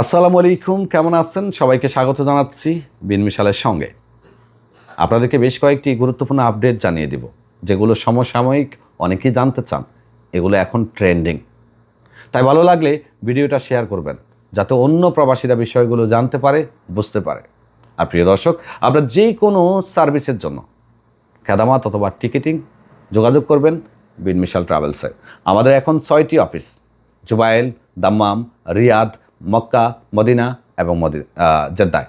আসসালামু আলাইকুম, কেমন আছেন? সবাইকে স্বাগত জানাচ্ছি বিন মিশালের সঙ্গে। আপনাদেরকে বেশ কয়েকটি গুরুত্বপূর্ণ আপডেট জানিয়ে দিব, যেগুলো সমসাময়িক, অনেকেই জানতে চান। এগুলো এখন ট্রেন্ডিং। তাই ভালো লাগলে ভিডিওটা শেয়ার করবেন, যাতে অন্য প্রবাসীরা বিষয়গুলো জানতে পারে, বুঝতে পারে। আর প্রিয় দর্শক আপনার যে কোনো সার্ভিসের জন্য খেদামাত অথবা টিকিটিং যোগাযোগ করবেন বিন মিশাল ট্রাভেলসে। আমাদের এখন ছয়টি office, Jubail, Dammam, Riyadh Mecca, Medina এবং জেদ্দায়।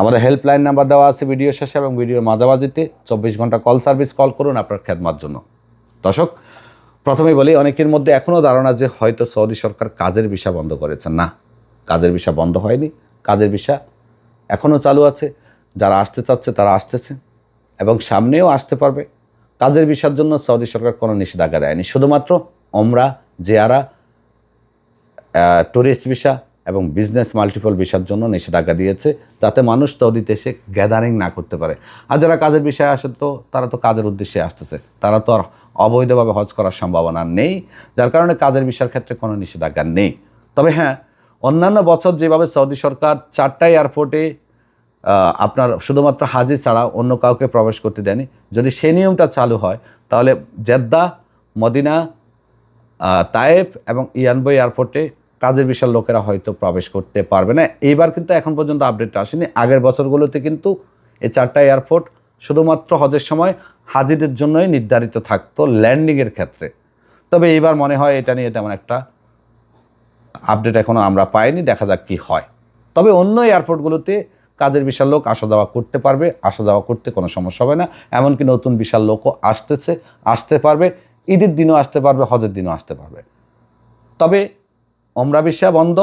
আমাদের হেল্পলাইন নাম্বার দেওয়া আছে ভিডিও শেষে এবং ভিডিওর মাঝামাঝিতে। চব্বিশ ঘণ্টা কল সার্ভিস কল করুন আপনার খেদমার জন্য। দর্শক, প্রথমেই বলি, অনেকের মধ্যে এখনও ধারণা যে হয়তো সৌদি সরকার কাজের ভিসা বন্ধ করেছে। না, কাজের ভিসা বন্ধ হয়নি। কাজের ভিসা এখনও চালু আছে। যারা আসতে চাচ্ছে তারা আসতেছে এবং সামনেও আসতে পারবে। কাজের ভিসার জন্য সৌদি সরকার কোনো নিষেধাজ্ঞা দেয়নি। শুধুমাত্র আমরা যারা ট্যুরিস্ট ভিসা এবং বিজনেস মাল্টিপল ভিসার জন্য নিষেধাজ্ঞা দিয়েছে, যাতে মানুষ সৌদিতে এসে গ্যাদারিং না করতে পারে। আর যারা কাজের বিষয়ে আসে তো, তারা তো কাজের উদ্দেশ্যে আসতেছে। তারা তো আর অবৈধভাবে হজ করার সম্ভাবনা নেই, যার কারণে কাজের বিষয়ের ক্ষেত্রে কোনো নিষেধাজ্ঞা নেই। তবে হ্যাঁ অন্যান্য বছর যেভাবে সৌদি সরকার চারটা এয়ারপোর্টে আপনার শুধুমাত্র হাজি ছাড়া অন্য কাউকে প্রবেশ করতে দেয়নি, যদি সে নিয়মটা চালু হয়, তাহলে জেদ্দা, মদিনা তায়েফ এবং ইয়ানবই এয়ারপোর্টে কাজের বিশাল লোকেরা হয়তো প্রবেশ করতে পারবে না। এইবার কিন্তু এখন পর্যন্ত আপডেট আসেনি। আগের বছরগুলোতে কিন্তু এই চারটা এয়ারপোর্ট শুধুমাত্র হজের সময় হাজিদের জন্যই নির্ধারিত থাকতো ল্যান্ডিংয়ের ক্ষেত্রে। তবে এইবার মনে হয় এটা নিয়ে তেমন একটা আপডেট এখনও আমরা পাইনি, দেখা যাক কি হয়। তবে অন্য এয়ারপোর্টগুলোতে কাজের বিশাল লোক আসা যাওয়া করতে পারবে, আসা যাওয়া করতে কোনো সমস্যা হবে না। এমনকি নতুন বিশাল লোকও আসতেছে, আসতে পারবে, ঈদের দিনও আসতে পারবে, হজের দিনও আসতে পারবে। তবে ওমরা বিশা বন্ধ,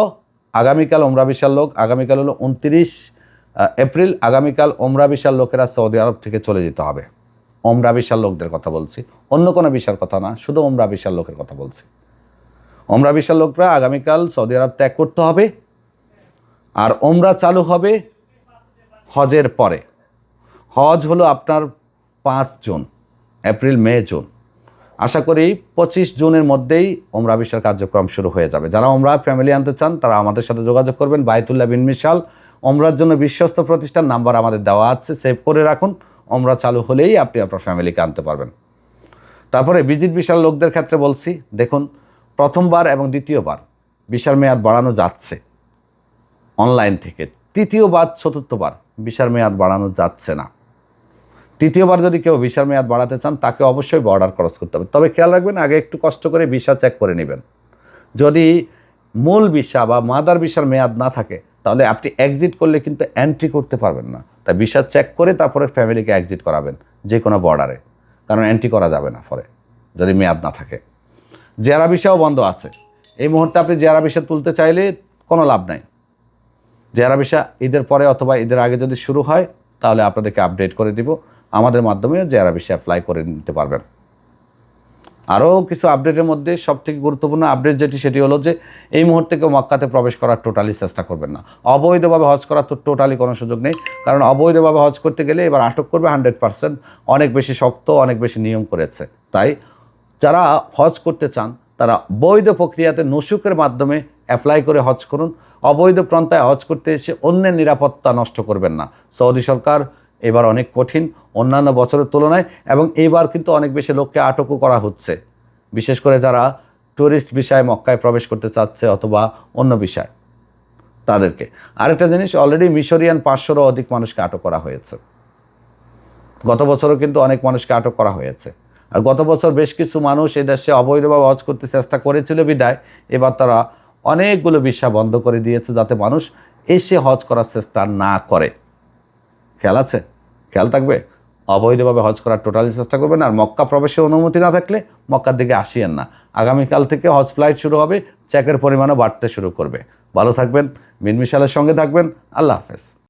আগামীকাল ওমরা বিশাল লোক, আগামীকাল হলো উনত্রিশ এপ্রিল, আগামীকাল ওমরা বিশাল লোকেরা সৌদি আরব থেকে চলে যেতে হবে। ওমরা বিশাল লোকদের কথা বলছি। অন্য কোনো বিশাল কথা না, শুধু ওমরা বিশাল লোকের কথা বলছি। ওমরা বিশাল লোকরা আগামীকাল সৌদি আরব ত্যাগ করতে হবে, আর ওমরা চালু হবে হজের পরে। হজ হলো আপনার পাঁচ জুন, এপ্রিল, মে, জুন। আশা করি পঁচিশ জুনের মধ্যেই ওমরা বিশাল কার্যক্রম শুরু হয়ে যাবে। যারা ওমরা ফ্যামিলি আনতে চান, তারা আমাদের সাথে যোগাযোগ করবেন। বায়তুল্লাহ বিন মিশাল, ওমরার জন্য বিশ্বস্ত প্রতিষ্ঠান, নাম্বার আমাদের দেওয়া আছে সেভ করে রাখুন। ওমরা চালু হলেই আপনি আপনার ফ্যামিলিকে আনতে পারবেন। তারপরে ভিজিট বিশাল লোকদের ক্ষেত্রে বলছি, দেখুন, প্রথমবার এবং দ্বিতীয়বার বিশাল মেয়াদ বাড়ানো যাচ্ছে। অনলাইন থেকে। তৃতীয়বার, চতুর্থবার ভিসার মেয়াদ বাড়ানো যাচ্ছে না। তৃতীয়বার যদি কেউ ভিসার মেয়াদ বাড়াতে চান, তাকে অবশ্যই বর্ডার ক্রস করতে হবে। তবে খেয়াল রাখবেন, আগে একটু কষ্ট করে ভিসা চেক করে নেবেন। যদি মূল ভিসা বা মাদার ভিসার মেয়াদ না থাকে, তাহলে আপনি এক্সিট করলে কিন্তু এন্ট্রি করতে পারবেন না। তাই ভিসা চেক করে তারপরে ফ্যামিলিকে এক্সিট করাবেন, যে কোনো বর্ডারে কারণ এন্ট্রি করা যাবে না পরে, যদি মেয়াদ না থাকে। জেরা ভিসাও বন্ধ আছে। এই মুহূর্তে আপনি জেরা ভিসা তুলতে চাইলে কোনো লাভ নাই। জেরা ভিসা ঈদের পরে অথবা ঈদের আগে যদি শুরু হয়, তাহলে আপনাদেরকে আপডেট করে দিব। আমাদের মাধ্যমে জেরা ভিসা অ্যাপ্লাই করে নিতে পারবেন। আরও কিছু আপডেটের মধ্যে সবথেকে গুরুত্বপূর্ণ আপডেট যেটি, সেটি হলো যে এই মুহূর্তে কেউ মক্কাতে প্রবেশ করার টোটালি চেষ্টা করবেন না। অবৈধভাবে হজ করার তো টোটালি কোনো সুযোগ নেই, কারণ অবৈধভাবে হজ করতে গেলে এবার আটক করবে হান্ড্রেড পার্সেন্ট অনেক বেশি শক্ত, অনেক বেশি নিয়ম করেছে। তাই যারা হজ করতে চান, তারা বৈধ প্রক্রিয়াতে নসুকের মাধ্যমে অ্যাপ্লাই করে হজ করুন। অবৈধ প্রান্তায় হজ করতে এসে অন্যের নিরাপত্তা নষ্ট করবেন না। সৌদি সরকার এবার অনেক কঠিন, অন্যান্য বছরের তুলনায়, এবং এইবার কিন্তু অনেক বেশি লোককে আটকও করা হচ্ছে। বিশেষ করে যারা ট্যুরিস্ট বিষয়ে মক্কায় প্রবেশ করতে চাচ্ছে অথবা অন্য বিষয় তাদেরকে। আরেকটা জিনিস অলরেডি মিশরিয়ান পাঁচশোরও অধিক মানুষকে আটক করা হয়েছে। গত বছরও কিন্তু অনেক মানুষকে আটক করা হয়েছে। আর গত বছর বেশ কিছু মানুষ এই দেশে অবৈধভাবে হজ করতে চেষ্টা করেছিল বিদায়। এবার তারা অনেকগুলো ভিসা বন্ধ করে দিয়েছে যাতে মানুষ এসে হজ করার চেষ্টা না করে। খেয়াল আছে? খেয়াল থাকবে? অবৈধভাবে হজ করার টোটাল চেষ্টা করবেন আর মক্কা প্রবেশের অনুমতি না থাকলে মক্কার দিকে আসিয়েন না। আগামীকাল থেকে হজ ফ্লাইট শুরু হবে চেকের পরিমাণও বাড়তে শুরু করবে। ভালো থাকবেন, মিনমিশালের সঙ্গে থাকবেন, আল্লাহ হাফেজ।